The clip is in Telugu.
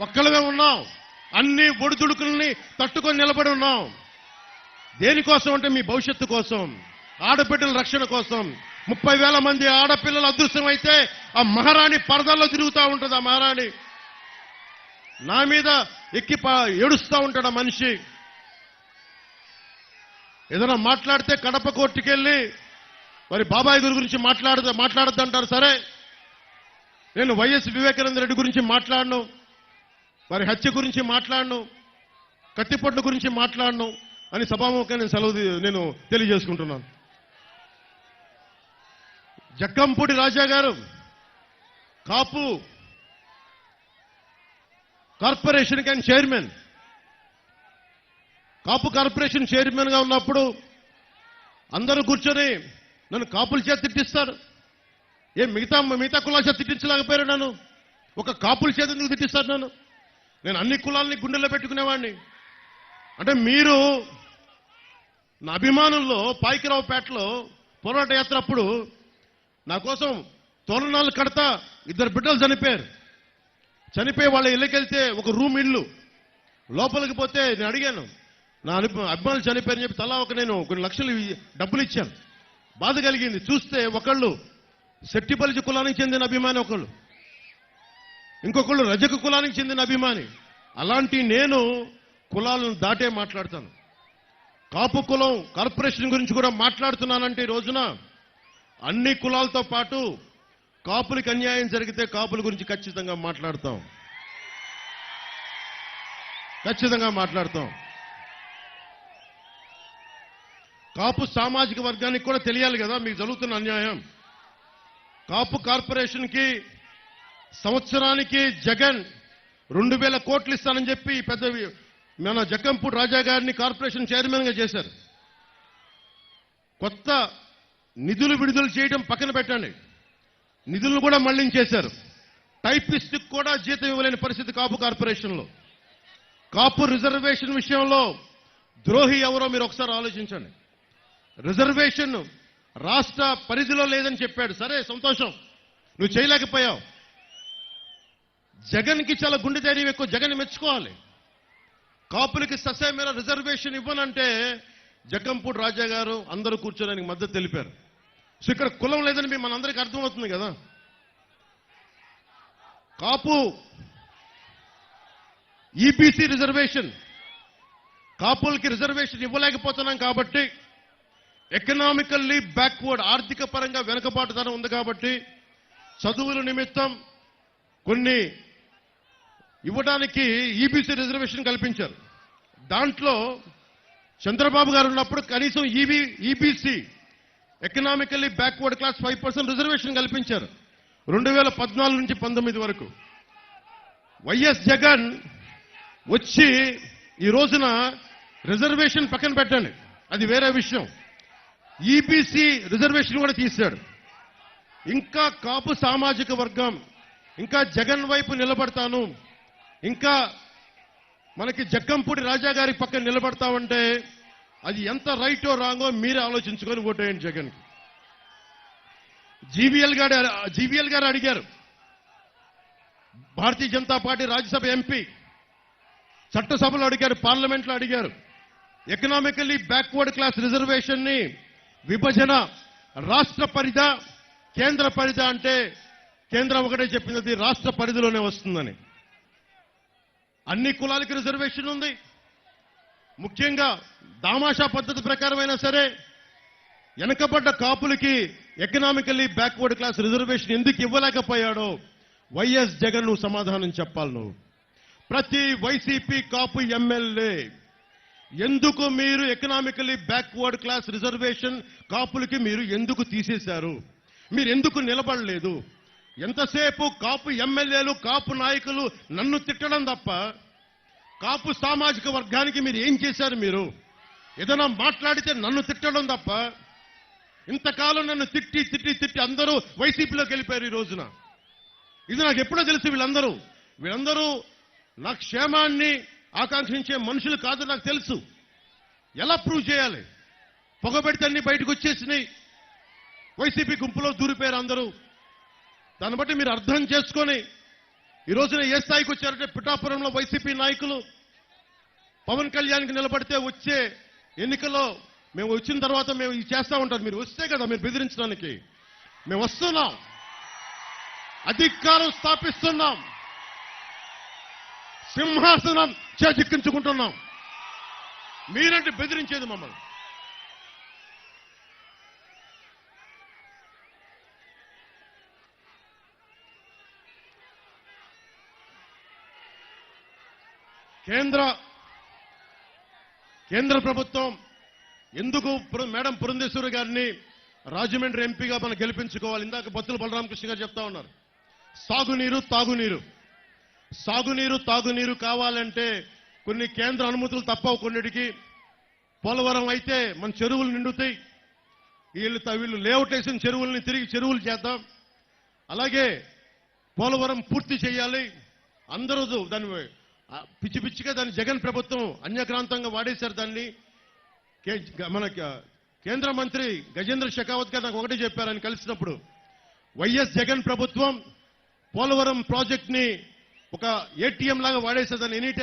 ఒక్కళ్ళమే ఉన్నాం. అన్ని ఒడిదుడుకుల్ని తట్టుకొని నిలబడి ఉన్నాం. దేనికోసం అంటే మీ భవిష్యత్తు కోసం ఆడబిడ్డల రక్షణ కోసం. ముప్పై వేల మంది ఆడపిల్లలు అదృశ్యమైతే ఆ మహారాణి పరదల్లో తిరుగుతూ ఉంటుంది ఆ మహారాణి. నా మీద ఎక్కి ఏడుస్తూ ఉంటాడు ఆ మనిషి. ఏదైనా మాట్లాడితే కడప కోర్టుకెళ్ళి మరి బాబాయ్ గారి గురించి మాట్లాడద మాట్లాడద్దంటారు సరే. నేను వైఎస్ వివేకానంద రెడ్డి గురించి మాట్లాడను. వారి హత్య గురించి మాట్లాడను కత్తిపొట్ల గురించి మాట్లాడను అని సభాముఖంగా నేను సెలవు నేను తెలియజేసుకుంటున్నాను. జక్కంపూడి రాజా గారు కాపు కార్పొరేషన్ కానీ చైర్మన్. కాపు కార్పొరేషన్ చైర్మన్గా ఉన్నప్పుడు అందరూ కూర్చొని నన్ను కాపుల చేత తిట్టిస్తారు. ఏ మిగతా మిగతా కులాల చేత తిట్టించలేకపోయారు నన్ను. ఒక కాపుల చేత ఎందుకు తిట్టిస్తారు నన్ను? నేను అన్ని కులాలని గుండెల్లో పెట్టుకునేవాడిని అంటే మీరు నా అభిమానుల్లో పాయికిరావుపేటలో పోరాట యాత్ర అప్పుడు నా కోసం తోరణాలు కడతా ఇద్దరు బిడ్డలు చనిపోయారు. చనిపోయి వాళ్ళ ఇళ్ళకెళ్తే ఒక రూమ్ ఇల్లు. లోపలికి పోతే నేను అడిగాను నా అభిమానులు చనిపోయారని చెప్పి తలా ఒక నేను కొన్ని లక్షలు డబ్బులు ఇచ్చాను. బాధ కలిగింది. చూస్తే ఒకళ్ళు శెట్టిపల్లి కులానికి చెందిన అభిమాని ఒకళ్ళు. ఇంకొకళ్ళు రజక కులానికి చెందిన అభిమాని. అలాంటి నేను కులాలను దాటే మాట్లాడతాను. కాపు కులం కార్పొరేషన్ గురించి కూడా మాట్లాడుతున్నానంటే ఈ రోజున అన్ని కులాలతో పాటు కాపులకు అన్యాయం జరిగితే కాపుల గురించి ఖచ్చితంగా మాట్లాడతాం. ఖచ్చితంగా మాట్లాడతాం. కాపు సామాజిక వర్గానికి కూడా తెలియాలి కదా మీకు జరుగుతున్న అన్యాయం. కాపు కార్పొరేషన్కి సంవత్సరానికి జగన్ రెండు వేల కోట్లు ఇస్తానని చెప్పి పెద్ద మన జక్కంపూడి రాజా గారిని కార్పొరేషన్ చైర్మన్గా చేశారు. కొత్త నిధులు విడుదల చేయడం పక్కన పెట్టండి. నిధులు కూడా మళ్ళించేశారు. టైపిస్ట్ కూడా జీతం ఇవ్వలేని పరిస్థితి కాపు కార్పొరేషన్లో. కాపు రిజర్వేషన్ విషయంలో ద్రోహి ఎవరో మీరు ఒకసారి ఆలోచించండి. రిజర్వేషన్ రాష్ట్ర పరిధిలో లేదని చెప్పాడు. సరే సంతోషం. నువ్వు చేయలేకపోయావు. జగన్కి చాలా గుండె ధైర్యం ఎక్కువ జగన్ మెచ్చుకోవాలి. కాపులకి ససేమేర రిజర్వేషన్ ఇవ్వనంటే జగంపూడి రాజా గారు అందరూ కూర్చోడానికి మద్దతు తెలిపారు. సో ఇక్కడ కులం లేదని మీ మనందరికీ అర్థమవుతుంది కదా? Kapu EBC reservation. కాపులకి రిజర్వేషన్ ఇవ్వలేకపోతున్నాం కాబట్టి ఎకనామికల్లీ బ్యాక్వర్డ్ ఆర్థిక పరంగా వెనుకబాటుతనం ఉంది కాబట్టి చదువుల నిమిత్తం కొన్ని ఇవ్వడానికి ఈబీసీ రిజర్వేషన్ కల్పించారు. దాంట్లో చంద్రబాబు గారు ఉన్నప్పుడు కనీసం EB EBC economically backward class five percent reservation కల్పించారు. రెండు వేల పద్నాలుగు నుంచి పంతొమ్మిది వరకు. వైఎస్ జగన్ వచ్చి ఈ రోజున రిజర్వేషన్ పక్కన పెట్టండి. అది వేరే విషయం. ఈబీసీ రిజర్వేషన్ కూడా తీశాడు. ఇంకా కాపు సామాజిక వర్గం ఇంకా జగన్ వైపు నిలబడతాను. ఇంకా మనకి జక్కంపూడి రాజా గారి పక్కన నిలబడతామంటే అది ఎంత రైటో రాంగో మీరే ఆలోచించుకొని ఓటేయండి జగన్ జీవీఎల్ గారు జీవీఎల్ గారు అడిగారు. భారతీయ జనతా పార్టీ రాజ్యసభ ఎంపీ చట్టసభలో అడిగారు పార్లమెంట్లో అడిగారు. ఎకనామికల్లీ బ్యాక్వర్డ్ క్లాస్ రిజర్వేషన్ని విభజన రాష్ట్ర పరిధ కేంద్ర పరిధ అంటే కేంద్రం ఒకటే చెప్పింది అది రాష్ట్ర పరిధిలోనే వస్తుందని. అన్ని కులాలకి రిజర్వేషన్ ఉంది. ముఖ్యంగా దామాషా పద్ధతి ప్రకారమైనా సరే వెనకబడ్డ కాపులకి ఎకనామికల్లీ బ్యాక్వర్డ్ క్లాస్ రిజర్వేషన్ ఎందుకు ఇవ్వలేకపోయాడో వైఎస్ జగన్ నువ్వు సమాధానం చెప్పాలి నువ్వు. ప్రతి వైసీపీ కాపు ఎమ్మెల్యే ఎందుకు మీరు ఎకనామికలీ బ్యాక్వర్డ్ క్లాస్ రిజర్వేషన్ కాపులకి మీరు ఎందుకు తీసేశారు? మీరు ఎందుకు నిలబడలేదు? ఎంతసేపు కాపు ఎమ్మెల్యేలు కాపు నాయకులు నన్ను తిట్టడం తప్ప కాపు సామాజిక వర్గానికి మీరు ఏం చేశారు మీరు? ఏదైనా మాట్లాడితే నన్ను తిట్టడం తప్ప ఇంతకాలం నన్ను తిట్టి తిట్టి తిట్టి అందరూ వైసీపీలోకి వెళ్ళిపోయారు ఈ రోజున. ఇది నాకు ఎప్పుడో తెలుసు వీళ్ళందరూ. వీళ్ళందరూ నా క్షేమాన్ని ఆకాంక్షించే మనుషులు కాదు నాకు తెలుసు. ఎలా ప్రూవ్ చేయాలి? పొగబెడితే అన్ని బయటకు వచ్చేసినాయి. వైసీపీ గుంపులో దూరిపోయారు అందరూ. దాన్ని బట్టి మీరు అర్థం చేసుకొని ఈ రోజున ఏ స్థాయికి వచ్చారంటే పిఠాపురంలో వైసీపీ నాయకులు పవన్ కళ్యాణ్కి నిలబడితే వచ్చే ఎన్నికల్లో మేము వచ్చిన తర్వాత మేము ఇది చేస్తూ ఉంటారు. మీరు వస్తే కదా మీరు బెదిరించడానికి. మేము వస్తున్నాం. అధికారం స్థాపిస్తున్నాం. సింహాసనం చేజిక్కించుకుంటున్నాం. మీరంటే బెదిరించేది మమ్మల్ని. కేంద్ర కేంద్ర ప్రభుత్వం ఎందుకు మేడం పురంధేశ్వరి గారిని రాజమండ్రి ఎంపీగా మనం గెలిపించుకోవాలి. ఇందాక బొత్తుల బలరామకృష్ణ గారు చెప్తా ఉన్నారు. సాగునీరు తాగునీరు. సాగునీరు తాగునీరు కావాలంటే కొన్ని కేంద్ర అనుమతులు తప్పవు కొన్నిటికి. పోలవరం అయితే మన చెరువులు నిండుతాయి. వీళ్ళు వీళ్ళు లేఅవుట్ వేసిన చెరువుల్ని తిరిగి చెరువులు చేద్దాం. అలాగే పోలవరం పూర్తి చేయాలి. అందరూ దాని పిచ్చి పిచ్చిగా దాన్ని జగన్ ప్రభుత్వం అన్యక్రాంతంగా వాడేశారు దాన్ని. మన కేంద్ర మంత్రి గజేంద్ర షెకావత్ గారు నాకు ఒకటి చెప్పారు ఆయన కలిసినప్పుడు. వైఎస్ జగన్ ప్రభుత్వం పోలవరం ప్రాజెక్ట్ని ఒక ఏటీఎం లాగా వాడేసేదాన్ని ఎనీ టైం.